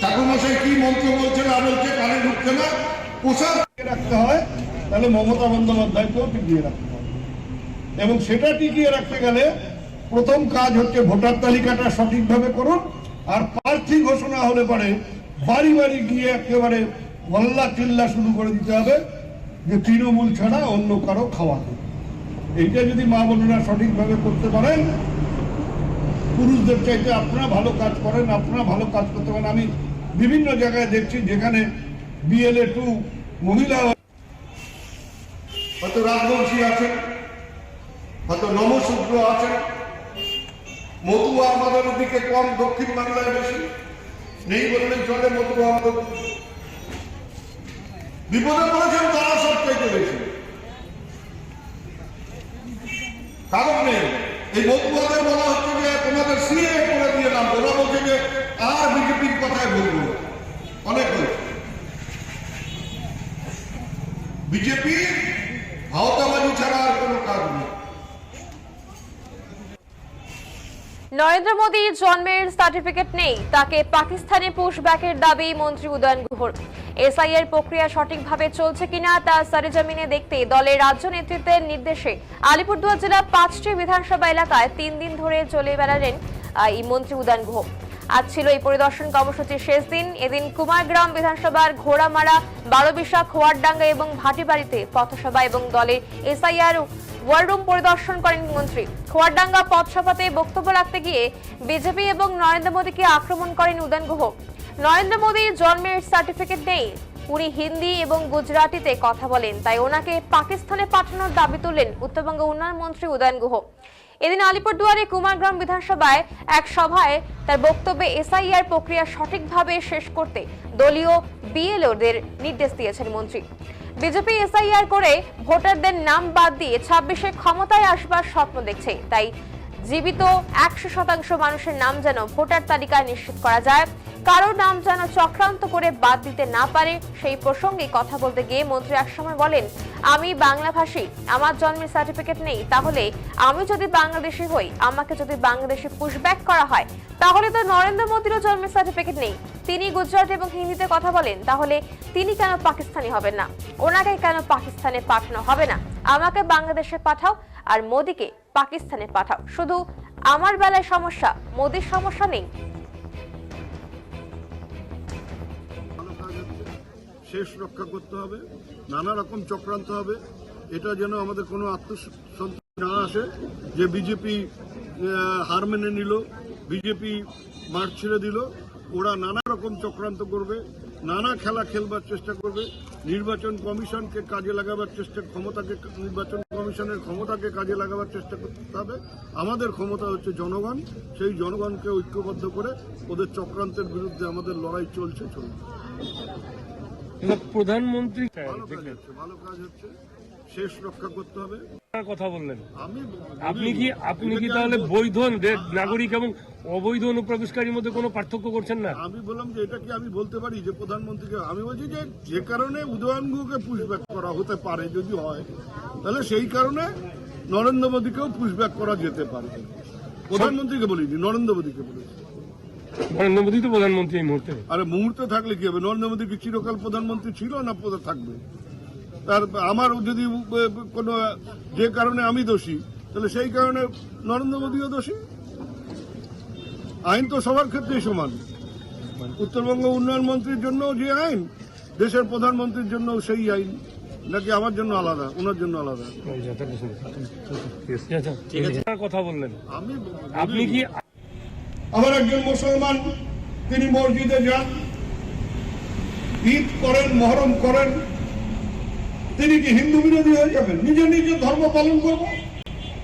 ঠাকুরমশাই কি মন্ত্র বলছে না বলছে কানে ঢুকছে না, প্রসাদ রাখতে হয়, তাহলে মমতা বন্দ্যোপাধ্যায়কেও টিকিয়ে রাখতে হবে এবং সেটা টিকিয়ে রাখতে গেলে প্রথম কাজ হচ্ছে ভোটার তালিকাটা সঠিকভাবে করুন, আর প্রার্থী ঘোষণা হলে পরে বাড়ি বাড়ি গিয়ে একেবারে গল্লা চিল্লা শুরু করে দিতে হবে যে তৃণমূল ছাড়া অন্য কারও খাওয়া। এইটা যদি মা বোনেরা সঠিকভাবে করতে পারেন পুরুষদের চাইতে আপনারা ভালো কাজ করেন, আপনারা ভালো কাজ করতে পারেন। আমি বিভিন্ন জায়গায় দেখছি যেখানে বিএলএ টু মহিলা হয়তো রাজবংশী আছেন হয়তো নমশূদ্র আছেন মতুয়া আমাদের দিকে কম, দক্ষিণ বাংলায় বেশি। নেই বললেই চলে মতুয়া আমাদের। বিপদে পড়েছেন তারা সব চাইতে বেশি। কারণ নেই। এই মতুয়াদের বলা হচ্ছে যে তোমাদের সিএ করে দিয়ে নাম ওরা বলছে যে আর বিজেপির কথায় বলব না। অনেক হয়েছে বিজেপি ভাওতাবাজি ছাড়া আর কোনো কাজ নেই। নরেন্দ্র মোদীর জন্মের সার্টিফিকেট নেই, তাকে পাকিস্তানে পুশব্যাকের দাবি মন্ত্রী উদয়ন গুহর এসআইয়ের প্রক্রিয়া সঠিকভাবে চলছে কিনা তা সরেজমিনে দেখতে দলের রাজ্য নেতৃত্বের নির্দেশে আলিপুরদুয়ার জেলার পাঁচটি বিধানসভা এলাকায় তিন দিন ধরে চলে বেড়ালেন এই মন্ত্রী উদয়ন গুহ আজ ছিল এই পরিদর্শন কর্মসূচির শেষ দিন। এদিন কুমারগ্রাম বিধানসভার ঘোড়ামারা বারোবিশা খোয়ারডাঙ্গা এবং ভাটিবাড়িতে পথসভা এবং দলের এসআইআর ওয়ার রুম পরিদর্শন করেন মন্ত্রী। খোয়ারডাঙ্গা পথসভাতে বক্তব্য রাখতে গিয়ে বিজেপি এবং নরেন্দ্র মোদীকে আক্রমণ করেন উদয়ন গুহ। নরেন্দ্র মোদীর জন্মের সার্টিফিকেট নেই। উনি হিন্দি এবং গুজরাটিতে কথা বলেন, তাই ওনাকে পাকিস্তানে পাঠানোর দাবি তুললেন উত্তরবঙ্গ উন্নয়ন মন্ত্রী উদয়ন গুহ। এদিন আলিপুরদুয়ারে কুমারগ্রাম বিধানসভায় এক সভায় তার বক্তব্যে এসআইআর প্রক্রিয়া সঠিকভাবে শেষ করতে দলীয় বিএলওদের নির্দেশ দিয়েছেন মন্ত্রী। বিজেপি এসআইআর করে ভোটারদের নাম বাদ দিয়ে ছাব্বিশে ক্ষমতায় আসবার স্বপ্ন দেখছে, তাই জীবিত একশো শতাংশ মানুষের নাম যেন ভোটার তালিকায় নিশ্চিত করা যায়। কারোর নাম যেন চক্রান্ত করে বাদ দিতে না পারে, সেই প্রসঙ্গে কথা বলতে গিয়ে মন্ত্রী একসময় বলেন, আমি বাংলাভাষী, আমার জন্মের সার্টিফিকেট নেই, তাহলে আমি যদি বাংলাদেশি হই, আমাকে যদি বাংলাদেশে পুশব্যাক করা হয়, তাহলে তো নরেন্দ্র মোদীরও জন্মের সার্টিফিকেট নেই। তিনি গুজরাট এবং হিন্দিতে কথা বলেন, তাহলে তিনি কেন পাকিস্তানি হবেন না? ওনাকে কেন পাকিস্তানে পাঠানো হবে না? আমাকে বাংলাদেশে পাঠাও, আর মোদীকে পাকিস্তানে পাঠাও। শুধু আমার বেলায় সমস্যা, মোদীর সমস্যা নেই। শেষ রক্ষা করতে হবে, নানা রকম চক্রান্ত হবে। এটা যেন আমাদের কোনো আত্মসন্তোষ না আসে, যে বিজেপি হার মেনে নিল, বিজেপি মাঠ ছেড়ে দিল, ওরা নানা রকম চক্রান্ত করবে, নানা খেলা খেলবার চেষ্টা করবে, নির্বাচন কমিশনকে কাজে লাগাবার চেষ্টা, ক্ষমতাকে নির্বাচন কমিশনের ক্ষমতাকে কাজে লাগাবার চেষ্টা করতে হবে। আমাদের ক্ষমতা হচ্ছে জনগণ সেই জনগণকে ঐক্যবদ্ধ করে ওদের চক্রান্তের বিরুদ্ধে আমাদের লড়াই চলছে চলবে। প্রধানমন্ত্রী ভালো কাজ হচ্ছে ভালো কাজ হচ্ছে। শেষ রক্ষা করতে হবে। কথা বললেন? আপনি কি আপনি কি তাহলে বৈধ নাগরিক এবং অবৈধ অনুপ্রবেশকারীর মধ্যে কোনো পার্থক্য করছেন না? আমি বললাম যে এটা কি আমি বলতে পারি যে প্রধানমন্ত্রীকে? আমি বলছি যে যে কারণে উদয়নগুকে পুশব্যাক করা হতে পারে যদি হয় তাহলে সেই কারণে নরেন্দ্র মোদীকেও পুশব্যাক করা যেতে পারে। প্রধানমন্ত্রীকে বলিনি নরেন্দ্র মোদীকে বলেছি নরেন্দ্র মোদী তো প্রধানমন্ত্রী এই মুহূর্তে। আরে মুহূর্তে থাকলে কি হবে? নরেন্দ্র মোদী কি চিরকাল প্রধানমন্ত্রী ছিল না থাকবে? তার আমার যদি কোনো যে কারণে আমি দোষী তাহলে সেই কারণে নরেন্দ্র মোদীও দোষী? আইন তো সবার ক্ষেত্রেই সমান। উত্তরবঙ্গ উন্নয়ন মন্ত্রীর জন্য যে আইন দেশের প্রধানমন্ত্রীর জন্য সেই আইন নাকি আমার জন্য আলাদা ওনার জন্য আলাদা? কথা বললেন। আমি আপনি কি আমার একজন মুসলমান তিনি মসজিদে যান ঈদ করেন মহরম করেন তিনি কি হিন্দু বিরোধী হয়ে যাবেন? নিজে নিজে ধর্ম পালন করব?